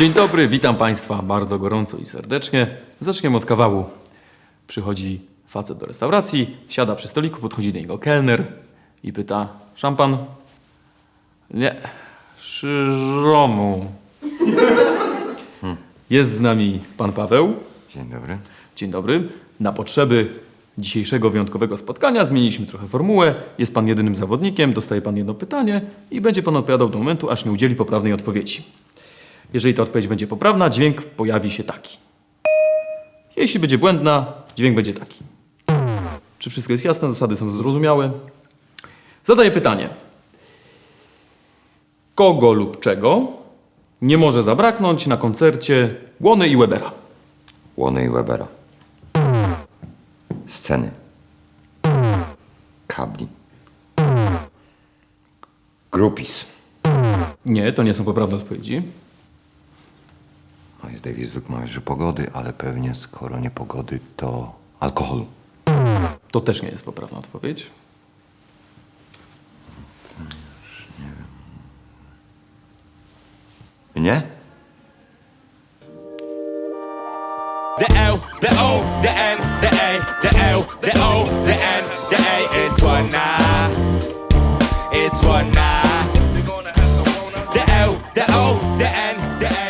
Dzień dobry, witam Państwa bardzo gorąco i serdecznie. Zaczniemy od kawału. Przychodzi facet do restauracji, siada przy stoliku, podchodzi do niego kelner i pyta: Szampan? Nie, szyżomu. Jest z nami pan Paweł. Dzień dobry. Dzień dobry. Na potrzeby dzisiejszego wyjątkowego spotkania zmieniliśmy trochę formułę. Jest pan jedynym zawodnikiem, dostaje pan jedno pytanie i będzie pan odpowiadał do momentu, aż nie udzieli poprawnej odpowiedzi. Jeżeli ta odpowiedź będzie poprawna, dźwięk pojawi się taki. Jeśli będzie błędna, dźwięk będzie taki. Czy wszystko jest jasne? Zasady są zrozumiałe? Zadaję pytanie. Kogo lub czego nie może zabraknąć na koncercie Łony i Webera? Łony i Webera. Sceny. Kabli. Grupis. Nie, to nie są poprawne odpowiedzi. Miles Davis zwykł że pogody, ale pewnie skoro nie pogody, to alkoholu. To też nie jest poprawna odpowiedź. Nie? The L, the O, the N, the A, the L, the O, the N, the A. It's one night. It's one night. The L, the O, the N, the A.